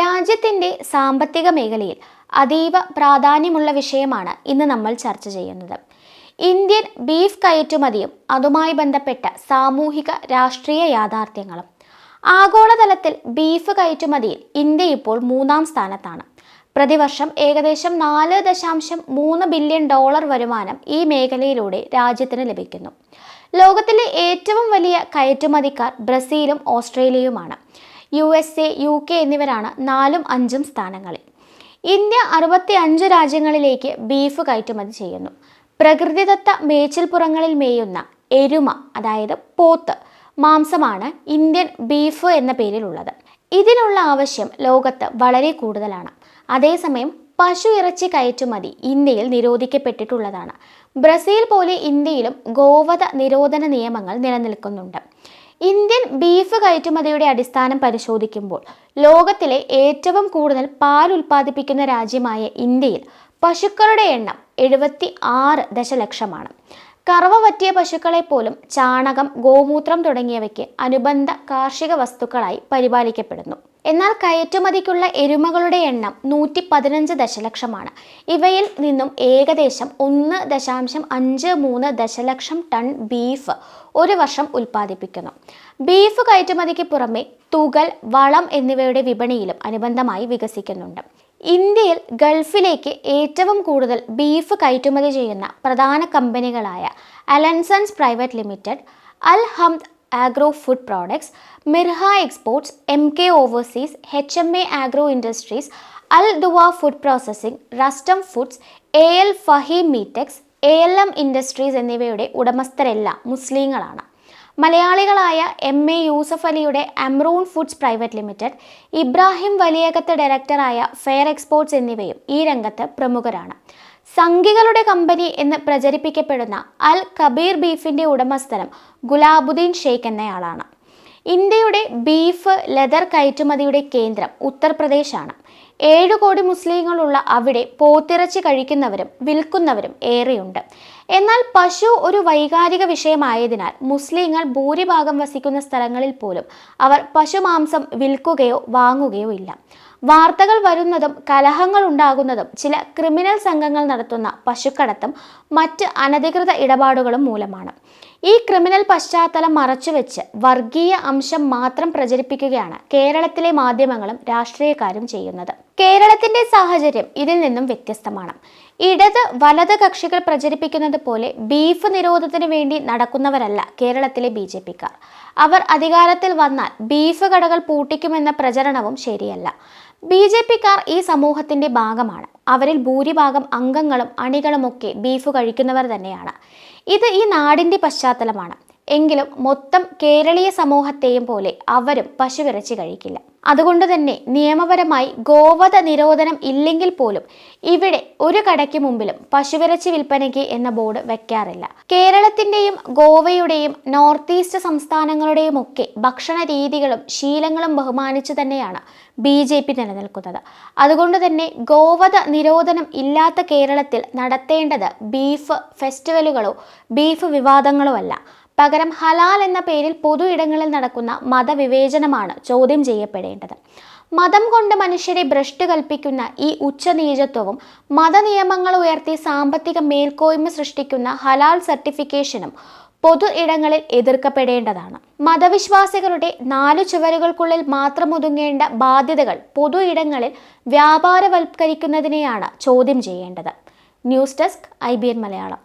രാജ്യത്തിന്റെ സാമ്പത്തിക മേഖലയിൽ അതീവ പ്രാധാന്യമുള്ള വിഷയമാണ് ഇന്ന് നമ്മൾ ചർച്ച ചെയ്യുന്നത്. ഇന്ത്യൻ ബീഫ് കയറ്റുമതിയും അതുമായി ബന്ധപ്പെട്ട സാമൂഹിക രാഷ്ട്രീയ യാഥാർത്ഥ്യങ്ങളും. ആഗോളതലത്തിൽ ബീഫ് കയറ്റുമതിയിൽ ഇന്ത്യ ഇപ്പോൾ മൂന്നാം സ്ഥാനത്താണ്. പ്രതിവർഷം ഏകദേശം നാല് ദശാംശം മൂന്ന് ബില്യൺ ഡോളർ വരുമാനം ഈ മേഖലയിലൂടെ രാജ്യത്തിന് ലഭിക്കുന്നു. ലോകത്തിലെ ഏറ്റവും വലിയ കയറ്റുമതിക്കാർ ബ്രസീലും ഓസ്ട്രേലിയയുമാണ്. U S A U K എന്നിവരാണ് നാലും അഞ്ചും സ്ഥാനങ്ങളിൽ. ഇന്ത്യ അറുപത്തി അഞ്ച് രാജ്യങ്ങളിലേക്ക് ബീഫ് കയറ്റുമതി ചെയ്യുന്നു. പ്രകൃതിദത്ത മേച്ചിൽപ്പുറങ്ങളിൽ മേയുന്ന എരുമ അതായത് പോത്ത് മാംസമാണ് ഇന്ത്യൻ ബീഫ് എന്ന പേരിലുള്ളത്. ഇതിനുള്ള ആവശ്യം ലോകത്ത് വളരെ കൂടുതലാണ്. അതേസമയം പശു ഇറച്ചി കയറ്റുമതി ഇന്ത്യയിൽ നിരോധിക്കപ്പെട്ടിട്ടുള്ളതാണ്. ബ്രസീൽ പോലെ ഇന്ത്യയിലും ഗോവധ നിരോധന നിയമങ്ങൾ നിലനിൽക്കുന്നുണ്ട്. ഇന്ത്യൻ ബീഫ് കയറ്റുമതിയുടെ അടിസ്ഥാനം പരിശോധിക്കുമ്പോൾ ലോകത്തിലെ ഏറ്റവും കൂടുതൽ പാൽ ഉൽപ്പാദിപ്പിക്കുന്ന രാജ്യമായ ഇന്ത്യയിൽ പശുക്കളുടെ എണ്ണം എഴുപത്തി ആറ് ദശലക്ഷമാണ്. കറവ പറ്റിയ പശുക്കളെ പോലും ചാണകം ഗോമൂത്രം തുടങ്ങിയവയ്ക്ക് അനുബന്ധ കാർഷിക വസ്തുക്കളായി പരിപാലിക്കപ്പെടുന്നു. എന്നാൽ കയറ്റുമതിക്കുള്ള എരുമകളുടെ എണ്ണം നൂറ്റി പതിനഞ്ച് ദശലക്ഷമാണ്. ഇവയിൽ നിന്നും ഏകദേശം ഒന്ന് ദശാംശം അഞ്ച് മൂന്ന് ദശലക്ഷം ടൺ ബീഫ് ഒരു വർഷം ഉൽപ്പാദിപ്പിക്കുന്നു. ബീഫ് കയറ്റുമതിക്ക് പുറമെ തുകൽ വളം എന്നിവയുടെ വിപണിയിലും അനുബന്ധമായി വികസിക്കുന്നുണ്ട്. ഇന്ത്യയിൽ ഗൾഫിലേക്ക് ഏറ്റവും കൂടുതൽ ബീഫ് കയറ്റുമതി ചെയ്യുന്ന പ്രധാന കമ്പനികളായ അലൻസൺസ് private limited Al Hamd agro food products Mirha exports M K overseas H M A agro industries Al Dua food processing Rustam foods A L Fahi Meatex A L M industries എന്നിവയുടെ ഉടമസ്ഥരെല്ലാം മുസ്ലിങ്ങളാണ്. മലയാളികളായ M A Yusuf അലിയുടെ Amroon foods private limited Ibrahim Valiyakath ഡയറക്ടറായ fair exports എന്നിവയും ഈ രംഗത്ത് പ്രമുഖരാണ്. സംഘികളുടെ company എന്ന് പ്രചരിപ്പിക്കപ്പെടുന്ന അൽ കബീർ ബീഫിന്റെ ഉടമസ്ഥനം ഗുലാബുദ്ദീൻ ഷെയ്ഖ് എന്നയാളാണ്. ഇന്ത്യയുടെ ബീഫ് ലെതർ കയറ്റുമതിയുടെ കേന്ദ്രം ഉത്തർപ്രദേശാണ്. ഏഴു കോടി മുസ്ലിങ്ങളുള്ള അവിടെ പോത്തിറച്ചി കഴിക്കുന്നവരും വിൽക്കുന്നവരും ഏറെയുണ്ട്. എന്നാൽ പശു ഒരു വൈകാരിക വിഷയമായതിനാൽ മുസ്ലിങ്ങൾ ഭൂരിഭാഗം വസിക്കുന്ന സ്ഥലങ്ങളിൽ പോലും അവർ പശുമാംസം വിൽക്കുകയോ വാങ്ങുകയോ ഇല്ല. വാർത്തകൾ വരുന്നതും കലഹങ്ങൾ ഉണ്ടാകുന്നതും ചില ക്രിമിനൽ സംഘങ്ങൾ നടത്തുന്ന പശുക്കടത്തും മറ്റ് അനധികൃത ഇടപാടുകളും മൂലമാണ്. ഈ ക്രിമിനൽ പശ്ചാത്തലം മറച്ചുവെച്ച് വർഗീയ അംശം മാത്രം പ്രചരിപ്പിക്കുകയാണ് കേരളത്തിലെ മാധ്യമങ്ങളും രാഷ്ട്രീയക്കാരും ചെയ്യുന്നത്. കേരളത്തിന്റെ സാഹചര്യം ഇതിൽ നിന്നും വ്യത്യസ്തമാണ്. ഇടത് വലത് കക്ഷികൾ പ്രചരിപ്പിക്കുന്നത് പോലെ ബീഫ് നിരോധനത്തിന് വേണ്ടി നടക്കുന്നവരല്ല കേരളത്തിലെ ബി ജെ പിക്കാർ. അവർ അധികാരത്തിൽ വന്നാൽ ബീഫ് കടകൾ പൂട്ടിക്കുമെന്ന പ്രചരണവും ശരിയല്ല. ബി ജെ പിക്കാർ ഈ സമൂഹത്തിന്റെ ഭാഗമാണ്. അവരിൽ ഭൂരിഭാഗം അംഗങ്ങളും അണികളുമൊക്കെ ബീഫ് കഴിക്കുന്നവർ തന്നെയാണ്. ഇത് ഈ നാടിന്റെ പശ്ചാത്തലമാണ്. എങ്കിലും മൊത്തം കേരളീയ സമൂഹത്തെയും പോലെ അവരും പശുവിറച്ചി കഴിക്കില്ല. അതുകൊണ്ട് തന്നെ നിയമപരമായി ഗോവധ നിരോധനം ഇല്ലെങ്കിൽ പോലും ഇവിടെ ഒരു കടയ്ക്ക് മുമ്പിലും പശുവിറച്ചി വിൽപ്പനയ്ക്ക് എന്ന ബോർഡ് വെക്കാറില്ല. കേരളത്തിന്റെയും ഗോവയുടെയും നോർത്ത് ഈസ്റ്റ് സംസ്ഥാനങ്ങളുടെയും ഒക്കെ ഭക്ഷണ രീതികളും ശീലങ്ങളും ബഹുമാനിച്ചു തന്നെയാണ് ബി ജെ പി നിലനിൽക്കുന്നത്. അതുകൊണ്ട് തന്നെ ഗോവധ നിരോധനം ഇല്ലാത്ത കേരളത്തിൽ നടത്തേണ്ടത് ബീഫ് ഫെസ്റ്റിവലുകളോ ബീഫ് വിവാദങ്ങളോ അല്ല. പകരം ഹലാൽ എന്ന പേരിൽ പൊതു ഇടങ്ങളിൽ നടക്കുന്ന മതവിവേചനമാണ് ചോദ്യം ചെയ്യപ്പെടേണ്ടത്. മതം കൊണ്ട് മനുഷ്യരെ ഭ്രഷ്ട് കൽപ്പിക്കുന്ന ഈ ഉച്ചനീചത്വവും മതനിയമങ്ങൾ ഉയർത്തി സാമ്പത്തിക മേൽക്കോയ്മ സൃഷ്ടിക്കുന്ന ഹലാൽ സർട്ടിഫിക്കേഷനും പൊതു ഇടങ്ങളിൽ എതിർക്കപ്പെടേണ്ടതാണ്. മതവിശ്വാസികളുടെ നാലു ചുവരുകൾക്കുള്ളിൽ മാത്രം ഒതുങ്ങേണ്ട ബാധ്യതകൾ പൊതു ഇടങ്ങളിൽ വ്യാപാരവൽക്കരിക്കുന്നതിനെയാണ് ചോദ്യം ചെയ്യേണ്ടത്. News desk I Malayalam.